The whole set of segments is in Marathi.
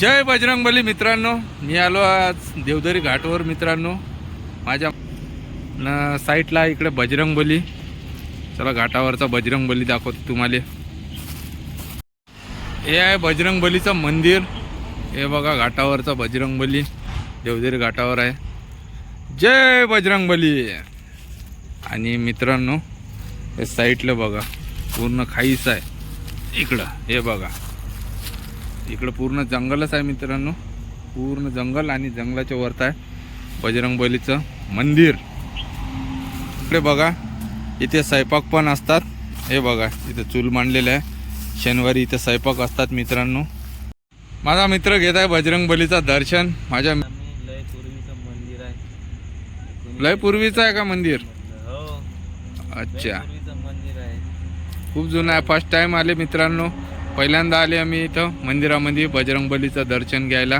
जय बजरंगबली मित्रांनो. मी आलो आज देवदरी घाटवर मित्रांनो. माझ्या न साईटला इकडे बजरंगबली चला घाटावरचा बजरंगबली दाखवतो तुम्हाला. हे आहे बजरंगबलीचं मंदिर. हे बघा घाटावरचा बजरंगबली देवदरी घाटावर आहे. जय बजरंगबली आणि मित्रांनो हे साईटला बघा. पूर्ण खाईस आहे. इकडं हे बघा. इकडं पूर्ण जंगलच आहे मित्रांनो. पूर्ण जंगल आणि जंगलाच्या वरत आहे बजरंगबलीचं मंदिर. इकडे बघा इथे स्वयंपाक पण असतात. हे बघा इथे चूल मांडलेलं आहे. शनिवारी इथे स्वयंपाक असतात मित्रांनो. माझा मित्र घेत आहे बजरंगबलीचं दर्शन. माझ्या मंदिर आहे. लय पूर्वीचं आहे का मंदिर? हो. अच्छा. पूर्वीचं मंदिर आहे. खूप जुनं आहे. फर्स्ट टाइम आले मित्रांनो. पहिल्यांदा आले आम्ही इथं मंदिरामध्ये बजरंगबलीचं दर्शन घ्यायला.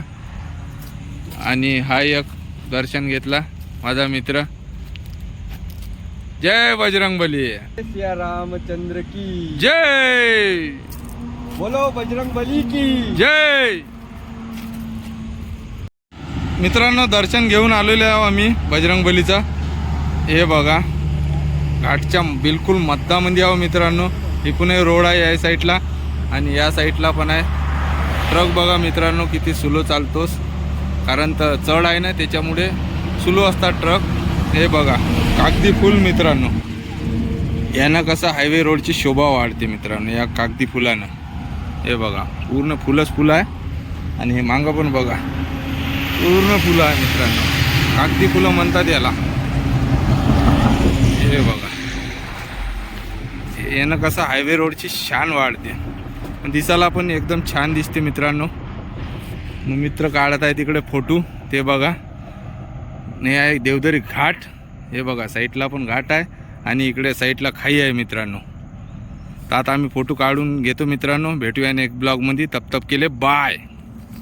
आणि हा एक दर्शन घेतला माझा मित्र. जय बजरंगबली. सिया रामचंद्र की. जय. बोलो बजरंग बली की. जय. मित्रांनो दर्शन घेऊन आलेलो आहो आम्ही बजरंगबलीचा. हे बघा घाटच्या बिलकुल मध्यामध्ये आहो मित्रांनो. इकडूनही रोड आहे या साईडला. आणि या साईडला पण आहे. ट्रक बघा मित्रांनो किती स्लो चालतोस. कारण तर चढ आहे ना त्याच्यामुळे स्लो असतात ट्रक. हे बघा कागदी फुल मित्रांनो. यानं कसं हायवे रोडची शोभा वाढते मित्रांनो या कागदी फुलानं. हे बघा पूर्ण फुलंच फुलं आहे. आणि हे मागं पण बघा पूर्ण फुलं आहे मित्रांनो. कागदी फुलं म्हणतात याला. हे बघा. यानं कसं हायवे रोडची शान वाढते. दिसायला पण एकदम छान दिसते मित्रांनो. मग मित्र काढत आहे तिकडे फोटो ते बघा. हे आहे देवदरी घाट. हे बघा साईडला पण घाट आहे आणि इकडे साईडला खाई आहे मित्रांनो. तर आता आम्ही फोटो काढून घेतो मित्रांनो. भेटूया एक ब्लॉगमध्ये. तप तप केले बाय.